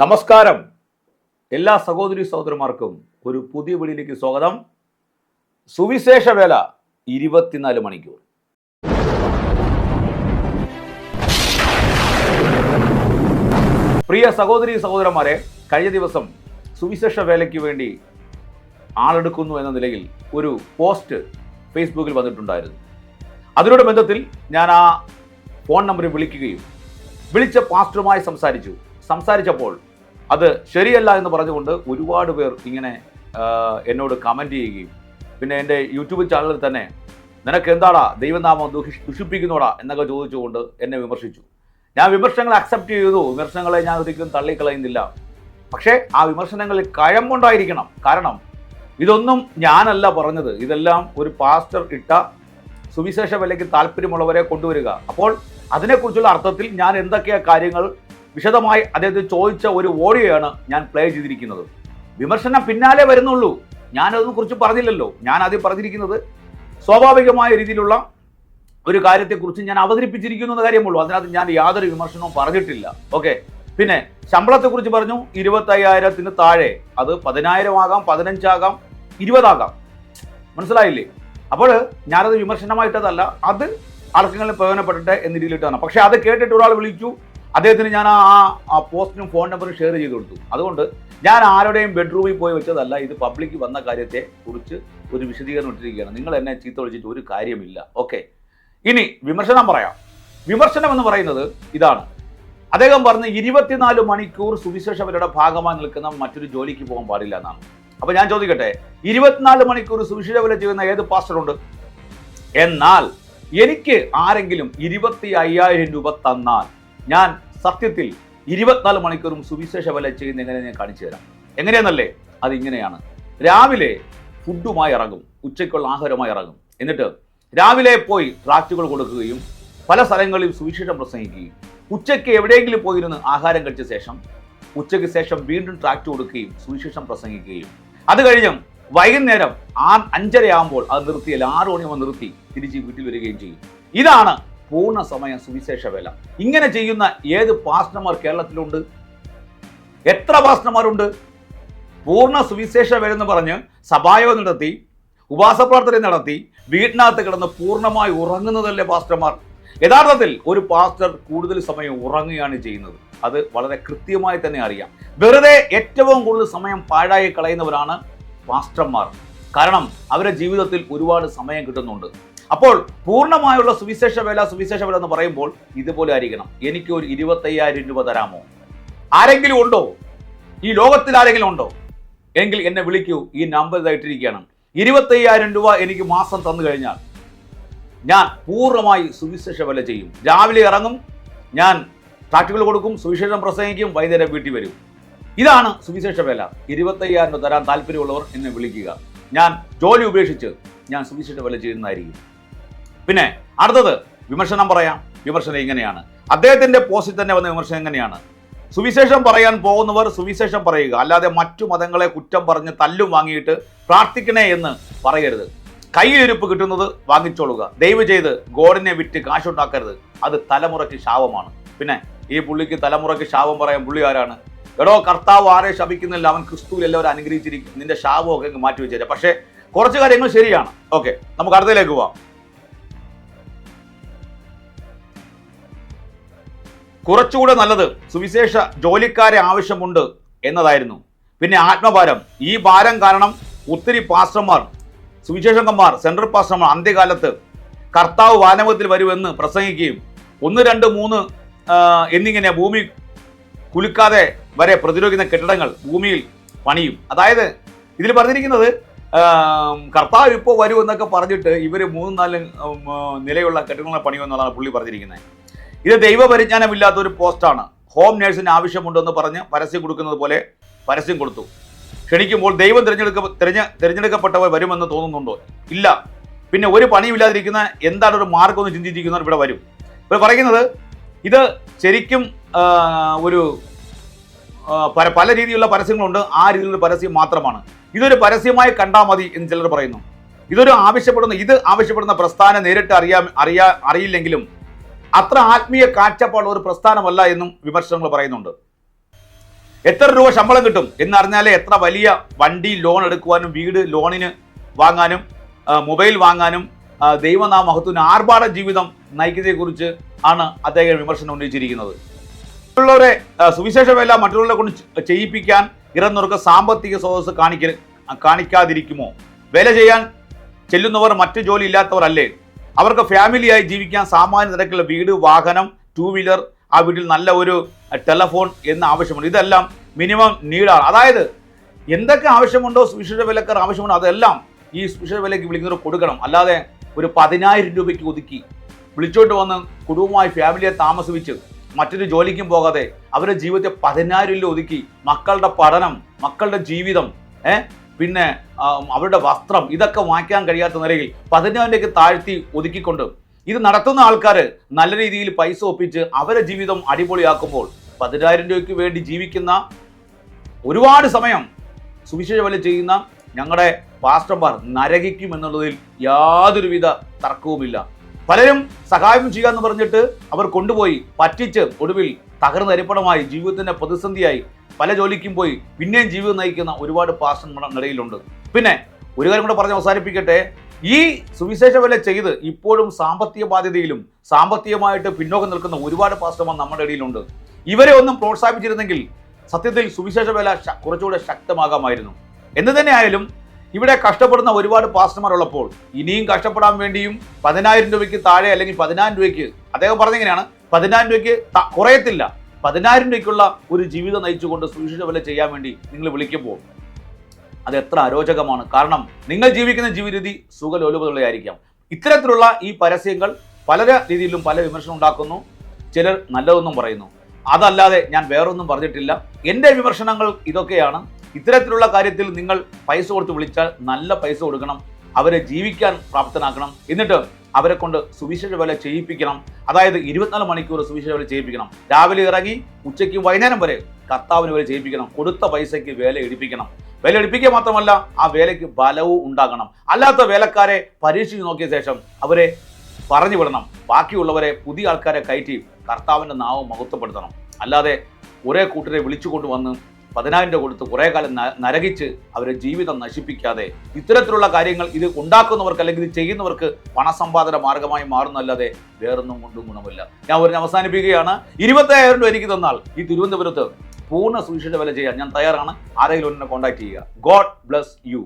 നമസ്കാരം. എല്ലാ സഹോദരി സഹോദരന്മാർക്കും ഒരു പുതിയ വീടിലേക്ക് സ്വാഗതം. സുവിശേഷ വേല ഇരുപത്തിനാല് മണിക്കൂർ. പ്രിയ സഹോദരി സഹോദരന്മാരെ കഴിഞ്ഞ ദിവസം സുവിശേഷ വേലയ്ക്ക് വേണ്ടി ആളെടുക്കുന്നു എന്ന നിലയിൽ ഒരു പോസ്റ്റ് ഫേസ്ബുക്കിൽ വന്നിട്ടുണ്ടായിരുന്നു. അതിനോട് ബന്ധത്തിൽ ഞാൻ ആ ഫോൺ നമ്പറിൽ വിളിക്കുകയും വിളിച്ച പാസ്റ്ററുമായി സംസാരിച്ചു. സംസാരിച്ചപ്പോൾ അത് ശരിയല്ല എന്ന് പറഞ്ഞുകൊണ്ട് ഒരുപാട് പേർ ഇങ്ങനെ എന്നോട് കമന്റ് ചെയ്യുകയും പിന്നെ എന്റെ യൂട്യൂബ് ചാനലിൽ തന്നെ നിനക്ക് എന്താടാ ദൈവനാമം ദുഷി ദുഷിപ്പിക്കുന്നോടാ എന്നൊക്കെ ചോദിച്ചുകൊണ്ട് എന്നെ വിമർശിച്ചു. ഞാൻ വിമർശനങ്ങൾ അക്സെപ്റ്റ് ചെയ്തു. വിമർശനങ്ങളെ ഞാൻ ഒരിക്കലും തള്ളിക്കളയുന്നില്ല. പക്ഷേ ആ വിമർശനങ്ങളിൽ കഴമ്പുണ്ടായിരിക്കണം കാരണം ഇതൊന്നും ഞാനല്ല പറഞ്ഞത്. ഇതെല്ലാം ഒരു പാസ്റ്റർ ഇട്ട സുവിശേഷ വിലയ്ക്ക് താല്പര്യമുള്ളവരെ കൊണ്ടുവരിക. അപ്പോൾ അതിനെക്കുറിച്ചുള്ള അർത്ഥത്തിൽ ഞാൻ എന്തൊക്കെയാ കാര്യങ്ങൾ വിശദമായി അദ്ദേഹത്തെ ചോദിച്ച ഒരു ഓഡിയോയാണ് ഞാൻ പ്ലേ ചെയ്തിരിക്കുന്നത്. വിമർശനം പിന്നാലെ വരുന്നുള്ളൂ. ഞാനതിനെ കുറിച്ച് പറഞ്ഞില്ലല്ലോ. ഞാൻ ആദ്യം പറഞ്ഞിരിക്കുന്നത് സ്വാഭാവികമായ രീതിയിലുള്ള ഒരു കാര്യത്തെക്കുറിച്ച് ഞാൻ അവതരിപ്പിച്ചിരിക്കുന്നു എന്ന കാര്യമുള്ളൂ. അതിനകത്ത് ഞാൻ യാതൊരു വിമർശനവും പറഞ്ഞിട്ടില്ല. ഓക്കെ? പിന്നെ ശമ്പളത്തെക്കുറിച്ച് പറഞ്ഞു ഇരുപത്തയ്യായിരത്തിന് താഴെ. അത് പതിനായിരം ആകാം പതിനഞ്ചാകാം ഇരുപതാകാം. മനസ്സിലായില്ലേ? അപ്പോൾ ഞാനത് വിമർശനമായിട്ടതല്ല. അത് ആർക്കെങ്കിലും പ്രയോജനപ്പെടട്ടെ എന്ന രീതിയിലിട്ടാണ്. പക്ഷേ അത് കേട്ടിട്ട് ഒരാൾ വിളിച്ചു അദ്ദേഹത്തിന് ഞാൻ ആ ആ പോസ്റ്റിനും ഫോൺ നമ്പറും ഷെയർ ചെയ്ത് കൊടുത്തു. അതുകൊണ്ട് ഞാൻ ആരുടെയും ബെഡ്റൂമിൽ പോയി വെച്ചതല്ല ഇത് പബ്ലിക് വന്ന കാര്യത്തെ കുറിച്ച് ഒരു വിശദീകരണം ഇട്ടിരിക്കുകയാണ്. നിങ്ങൾ എന്നെ ചീത്ത വിളിച്ചിട്ട് ഒരു കാര്യമില്ല. ഓക്കെ ഇനി വിമർശനം പറയാം. വിമർശനം എന്ന് പറയുന്നത് ഇതാണ്. അദ്ദേഹം പറഞ്ഞ് ഇരുപത്തിനാല് മണിക്കൂർ സുവിശേഷവരുടെ ഭാഗമായി നിൽക്കുന്ന മറ്റൊരു ജോലിക്ക് പോകാൻ പാടില്ല എന്നാണ്. അപ്പൊ ഞാൻ ചോദിക്കട്ടെ ഇരുപത്തിനാല് മണിക്കൂർ സുവിശേഷവല ചെയ്യുന്ന ഏത് പാസ്റ്ററുണ്ട് എന്നാൽ എനിക്ക് ആരെങ്കിലും ഇരുപത്തി അയ്യായിരം രൂപ തന്നാൽ ഞാൻ സത്യത്തിൽ ഇരുപത്തിനാല് മണിക്കൂറും സുവിശേഷ വില ചെയ്യുന്ന എങ്ങനെ ഞാൻ കാണിച്ചു തരാം? എങ്ങനെയെന്നല്ലേ? അത് ഇങ്ങനെയാണ് രാവിലെ ഫുഡുമായി ഇറങ്ങും. ഉച്ചയ്ക്കുള്ള ആഹാരമായി ഇറങ്ങും. എന്നിട്ട് രാവിലെ പോയി ട്രാക്റ്റുകൾ കൊടുക്കുകയും പല സ്ഥലങ്ങളിൽ സുവിശേഷം പ്രസംഗിക്കുകയും ഉച്ചയ്ക്ക് എവിടെയെങ്കിലും പോയിരുന്ന് ആഹാരം കഴിച്ച ശേഷം ഉച്ചയ്ക്ക് ശേഷം വീണ്ടും ട്രാക്റ്റ് കൊടുക്കുകയും സുവിശേഷം പ്രസംഗിക്കുകയും. അത് കഴിഞ്ഞും വൈകുന്നേരം ആ അഞ്ചരയാകുമ്പോൾ അത് നിർത്തിയാൽ ആറ് മണിയാകുമ്പോൾ നിർത്തി തിരിച്ച് വീട്ടിൽ വരികയും ചെയ്യും. ഇതാണ് പൂർണ സമയം സുവിശേഷ വേല. ഇങ്ങനെ ചെയ്യുന്ന ഏത് പാസ്റ്റർമാർ കേരളത്തിലുണ്ട്? എത്ര പാസ്റ്റർമാരുണ്ട്? പൂർണ സുവിശേഷ വേല എന്ന് പറഞ്ഞ് സഭായോഗം നടത്തി ഉപവാസപ്രാർത്ഥന നടത്തി വീട്ടിനകത്ത് കിടന്ന് പൂർണമായി ഉറങ്ങുന്നതല്ലേ പാസ്റ്റർമാർ? യഥാർത്ഥത്തിൽ ഒരു പാസ്റ്റർ കൂടുതൽ സമയം ഉറങ്ങുകയാണ് ചെയ്യുന്നത്. അത് വളരെ കൃത്യമായി തന്നെ അറിയാം. വെറുതെ ഏറ്റവും കൂടുതൽ സമയം പാഴായി കളയുന്നവരാണ് പാസ്റ്റർമാർ. കാരണം അവരുടെ ജീവിതത്തിൽ ഒരുപാട് സമയം കിട്ടുന്നുണ്ട്. അപ്പോൾ പൂർണമായുള്ള സുവിശേഷ വേല സുവിശേഷ വേല എന്ന് പറയുമ്പോൾ ഇതുപോലെ ആയിരിക്കണം. എനിക്ക് ഒരു ഇരുപത്തയ്യായിരം രൂപ തരാമോ? ആരെങ്കിലും ഉണ്ടോ? ഈ ലോകത്തിൽ ആരെങ്കിലും ഉണ്ടോ? എങ്കിൽ എന്നെ വിളിക്കൂ. ഈ നമ്പർ ഇതായിട്ടിരിക്കുകയാണ് ഇരുപത്തയ്യായിരം രൂപ എനിക്ക് മാസം തന്നു കഴിഞ്ഞാൽ ഞാൻ പൂർണമായി സുവിശേഷ വില ചെയ്യും. രാവിലെ ഇറങ്ങും ഞാൻ ട്രാക്റ്റുകൾ കൊടുക്കും സുവിശേഷം പ്രസംഗിക്കും വൈകുന്നേരം വീട്ടിൽ വരും. ഇതാണ് സുവിശേഷ വില. ഇരുപത്തയ്യായിരം രൂപ തരാൻ താല്പര്യമുള്ളവർ എന്നെ വിളിക്കുക. ഞാൻ ജോലി ഉപേക്ഷിച്ച് ഞാൻ സുവിശേഷ വില ചെയ്യുന്നതായിരിക്കും. പിന്നെ അടുത്തത് വിമർശനം പറയാം. വിമർശനം ഇങ്ങനെയാണ്. അദ്ദേഹത്തിന്റെ പോസ്റ്റിൽ തന്നെ വന്ന വിമർശനം എങ്ങനെയാണ് സുവിശേഷം പറയാൻ പോകുന്നവർ സുവിശേഷം പറയുക. അല്ലാതെ മറ്റു മതങ്ങളെ കുറ്റം പറഞ്ഞ് തല്ലും വാങ്ങിയിട്ട് പ്രാർത്ഥിക്കണേ എന്ന് പറയരുത്. കയ്യിലിരുപ്പ് കിട്ടുന്നത് വാങ്ങിച്ചോളുക. ദയവ് ചെയ്ത് ഗോഡിനെ വിറ്റ് കാശുണ്ടാക്കരുത്. അത് തലമുറയ്ക്ക് ശാപമാണ്. പിന്നെ ഈ പുള്ളിക്ക് തലമുറയ്ക്ക് ശാപം പറയാൻ പുള്ളി ആരാണ് എടോ കർത്താവ് ആരെ ശപിക്കുന്നില്ല? അവൻ ക്രിസ്തുവിൽ എല്ലാവരും അനുഗ്രഹിച്ചിരിക്കും നിന്റെ ശാപമൊക്കെ മാറ്റി വെച്ചേരാം പക്ഷേ കുറച്ച് കാര്യങ്ങൾ ശരിയാണ്. ഓക്കെ നമുക്ക് അടുത്തതിലേക്ക് പോവാം. കുറച്ചുകൂടെ നല്ലത് സുവിശേഷ ജോലിക്കാരെ ആവശ്യമുണ്ട് എന്നതായിരുന്നു. പിന്നെ ആത്മഭാരം. ഈ ഭാരം കാരണം ഒത്തിരി പാസ്റ്റർമാർ സുവിശേഷകന്മാർ സെൻട്രൽ പാസ്റ്റർമാർ അന്ത്യകാലത്ത് കർത്താവ് വാനവത്തിൽ വരുമെന്ന് പ്രസംഗിക്കുകയും ഒന്ന് രണ്ട് മൂന്ന് എന്നിങ്ങനെ ഭൂമി കുലുക്കാതെ വരെ പ്രതിരോധിക്കുന്ന കെട്ടിടങ്ങൾ ഭൂമിയിൽ പണിയും. അതായത് ഇതിൽ പറഞ്ഞിരിക്കുന്നത് കർത്താവ് ഇപ്പോൾ വരും എന്നൊക്കെ പറഞ്ഞിട്ട് ഇവർ മൂന്ന് നാല് നിലയുള്ള കെട്ടിടങ്ങളെ പണിയുമെന്നുള്ളതാണ് പുള്ളി പറഞ്ഞിരിക്കുന്നത്. ഇത് ദൈവപരിജ്ഞാനമില്ലാത്ത ഒരു പോസ്റ്റാണ്. ഹോം നേഴ്സിന് ആവശ്യമുണ്ടെന്ന് പറഞ്ഞ് പരസ്യം കൊടുക്കുന്നത് പോലെ പരസ്യം കൊടുത്തു. ക്ഷണിക്കുമ്പോൾ ദൈവം തിരഞ്ഞെടുക്ക തിരഞ്ഞ തിരഞ്ഞെടുക്കപ്പെട്ടവർ വരുമെന്ന് തോന്നുന്നുണ്ടോ? ഇല്ല. പിന്നെ ഒരു പണിയുമില്ലാതിരിക്കുന്ന എന്താണ് ഒരു മാർഗം എന്ന് ചിന്തിച്ചിരിക്കുന്നവർ ഇവിടെ വരും. ഇവർ പറയുന്നത് ഇത് ശരിക്കും ഒരു പല രീതിയിലുള്ള പരസ്യങ്ങളുണ്ട്. ആ രീതിയിലുള്ള പരസ്യം മാത്രമാണ്. ഇതൊരു പരസ്യമായി കണ്ടാൽ മതി എന്ന് ചിലർ പറയുന്നു. ഇതൊരു ആവശ്യപ്പെടുന്ന ഇത് ആവശ്യപ്പെടുന്ന പ്രസ്ഥാനം നേരിട്ട് അറിയാം അറിയാ അറിയില്ലെങ്കിലും അത്ര ആത്മീയ കാഴ്ചപ്പാടുള്ള ഒരു പ്രസ്ഥാനമല്ല എന്നും വിമർശനങ്ങൾ പറയുന്നുണ്ട്. എത്ര രൂപ ശമ്പളം കിട്ടും? എന്നറിഞ്ഞാലേ എത്ര വലിയ വണ്ടി ലോൺ എടുക്കുവാനും വീട് ലോണിന് വാങ്ങാനും മൊബൈൽ വാങ്ങാനും ദൈവനാമഹത്വത്തിന് ദൈവനാമ മഹത്വത്തിന് ആർഭാട ജീവിതം നയിക്കുന്നതിനെക്കുറിച്ച് ആണ് അദ്ദേഹം വിമർശനം ഉന്നയിച്ചിരിക്കുന്നത്. മറ്റുള്ളവരെ ആ, സുവിശേഷ വേല മറ്റുള്ളവരെ കൊണ്ട് ചെയ്യിപ്പിക്കാൻ ഇറന്നുറക്ക സാമ്പത്തിക സ്രോതസ് കാണിക്ക കാണിക്കാതിരിക്കുമോ? വേല ചെയ്യാൻ ചെല്ലുന്നവർ മറ്റു ജോലി ഇല്ലാത്തവരല്ലേ? അവർക്ക് ഫാമിലിയായി ജീവിക്കാൻ സാമാന്യ നിരക്കുള്ള വീട് വാഹനം ടൂ വീലർ ആ വീട്ടിൽ നല്ല ഒരു ടെലഫോൺ എന്ന് ആവശ്യമുണ്ട്. ഇതെല്ലാം മിനിമം നീഡാണ് അതായത് എന്തൊക്കെ ആവശ്യമുണ്ടോ സുവിശേഷ വിലക്കാർ ആവശ്യമുണ്ടോ അതെല്ലാം ഈ സുവിശേഷ വിലയ്ക്ക് വിളിക്കുന്നവർ കൊടുക്കണം. അല്ലാതെ ഒരു പതിനായിരം രൂപയ്ക്ക് ഒതുക്കി വിളിച്ചോട്ട് വന്ന് കുടുംബമായി ഫാമിലിയെ താമസിപ്പിച്ച് മറ്റൊരു ജോലിക്കും പോകാതെ അവരുടെ ജീവിതത്തെ പതിനായിരം രൂപ ഒതുക്കി മക്കളുടെ പഠനം മക്കളുടെ ജീവിതം ഏ? പിന്നെ അവരുടെ വസ്ത്രം ഇതൊക്കെ വാങ്ങിക്കാൻ കഴിയാത്ത നിലയിൽ പതിനായിരം താഴ്ത്തി ഒതുക്കിക്കൊണ്ട് ഇത് നടത്തുന്ന ആൾക്കാർ നല്ല രീതിയിൽ പൈസ ഒപ്പിച്ച് അവരെ ജീവിതം അടിപൊളിയാക്കുമ്പോൾ പതിനായിരം രൂപയ്ക്ക് വേണ്ടി ജീവിക്കുന്ന ഒരുപാട് സമയം സുവിശേഷ വല ചെയ്യുന്ന ഞങ്ങളുടെ പാസ്റ്റർമാർ നരകിക്കും എന്നുള്ളതിൽ യാതൊരുവിധ തർക്കവുമില്ല. പലരും സഹായം ചെയ്യാന്ന് പറഞ്ഞിട്ട് അവർ കൊണ്ടുപോയി പറ്റിച്ച് ഒടുവിൽ തകർന്നരിപ്പണമായി ജീവിതത്തിന്റെ പ്രതിസന്ധിയായി പല ജോലിക്കും പോയി പിന്നെയും ജീവിതം നയിക്കുന്ന ഒരുപാട് പാസ്റ്റർമാർ ഇടയിലുണ്ട് പിന്നെ ഒരു കാര്യം കൂടെ പറഞ്ഞ് അവസാനിപ്പിക്കട്ടെ. ഈ സുവിശേഷ വില ചെയ്ത് ഇപ്പോഴും സാമ്പത്തിക ബാധ്യതയിലും സാമ്പത്തികമായിട്ട് പിന്നോക്കം നിൽക്കുന്ന ഒരുപാട് പാസ്റ്റർമാർ നമ്മുടെ ഇടയിലുണ്ട്. ഇവരെ ഒന്നും പ്രോത്സാഹിപ്പിച്ചിരുന്നെങ്കിൽ സത്യത്തിൽ സുവിശേഷ വില കുറച്ചുകൂടെ ശക്തമാകാമായിരുന്നു. എന്ന് തന്നെ ആയാലും ഇവിടെ കഷ്ടപ്പെടുന്ന ഒരുപാട് പാസ്റ്റർമാർ ഉള്ളപ്പോൾ ഇനിയും കഷ്ടപ്പെടാൻ വേണ്ടിയും പതിനായിരം രൂപയ്ക്ക് താഴെ അല്ലെങ്കിൽ പതിനായിരം രൂപയ്ക്ക് അദ്ദേഹം പറഞ്ഞെങ്ങനെയാണ് പതിനായിരം രൂപയ്ക്ക് കുറയത്തില്ല. പതിനായിരം രൂപയ്ക്കുള്ള ഒരു ജീവിതം നയിച്ചുകൊണ്ട് സുരക്ഷിത വില ചെയ്യാൻ വേണ്ടി നിങ്ങൾ വിളിക്കുമ്പോൾ അത് എത്ര അരോചകമാണ്. കാരണം നിങ്ങൾ ജീവിക്കുന്ന ജീവിതരീതി സുഖലോലുപതയുള്ളതായിരിക്കാം. ഇത്തരത്തിലുള്ള ഈ പരസ്യങ്ങൾ പല രീതിയിലും പല വിമർശനം ഉണ്ടാക്കുന്നു. ചിലർ നല്ലതൊന്നും പറയുന്നു. അതല്ലാതെ ഞാൻ വേറൊന്നും പറഞ്ഞിട്ടില്ല. എന്റെ വിമർശനങ്ങൾ ഇതൊക്കെയാണ്. ഇത്തരത്തിലുള്ള കാര്യത്തിൽ നിങ്ങൾ പൈസ കൊടുത്ത് വിളിച്ചാൽ നല്ല പൈസ കൊടുക്കണം. അവരെ ജീവിക്കാൻ പ്രാപ്തനാക്കണം. എന്നിട്ട് അവരെ കൊണ്ട് സുവിശേഷ വേല ചെയ്യിപ്പിക്കണം. അതായത് ഇരുപത്തിനാല് മണിക്കൂർ സുവിശേഷ വേല ചെയ്യിപ്പിക്കണം. രാവിലെ ഇറങ്ങി ഉച്ചയ്ക്ക് വൈകുന്നേരം വരെ കർത്താവിന് വേല ചെയ്യിപ്പിക്കണം. കൊടുത്ത പൈസയ്ക്ക് വേല എടുപ്പിക്കണം. വേല എടുപ്പിക്കുക മാത്രമല്ല ആ വേലയ്ക്ക് ബലവും ഉണ്ടാകണം. അല്ലാത്ത വേലക്കാരെ പരീക്ഷിച്ച് നോക്കിയ ശേഷം അവരെ പറഞ്ഞു വിടണം. ബാക്കിയുള്ളവരെ പുതിയ ആൾക്കാരെ കയറ്റി കർത്താവിന്റെ നാവ് മഹത്വപ്പെടുത്തണം. അല്ലാതെ ഒരേ കൂട്ടരെ വിളിച്ചു കൊണ്ടുവന്ന് പതിനായിരം രൂപ കൊടുത്ത് കുറേ കാലം നരകിച്ച് അവരെ ജീവിതം നശിപ്പിക്കാതെ ഇത്തരത്തിലുള്ള കാര്യങ്ങൾ ഇത് ഉണ്ടാക്കുന്നവർക്ക് അല്ലെങ്കിൽ ഇത് ചെയ്യുന്നവർക്ക് പണസമ്പാദന മാർഗമായി മാറുന്നല്ലാതെ വേറൊന്നും കൊണ്ടും ഗുണമില്ല. ഞാൻ ഒരു അവസാനിപ്പിക്കുകയാണ്. ഇരുപത്തയ്യായിരം രൂപ എനിക്ക് തന്നാൽ ഈ തിരുവനന്തപുരത്ത് പൂർണ സുവിശേഷ വില ചെയ്യാൻ ഞാൻ തയ്യാറാണ്. ആരെങ്കിലും എന്നെ കോൺടാക്ട് ചെയ്യുക. God bless you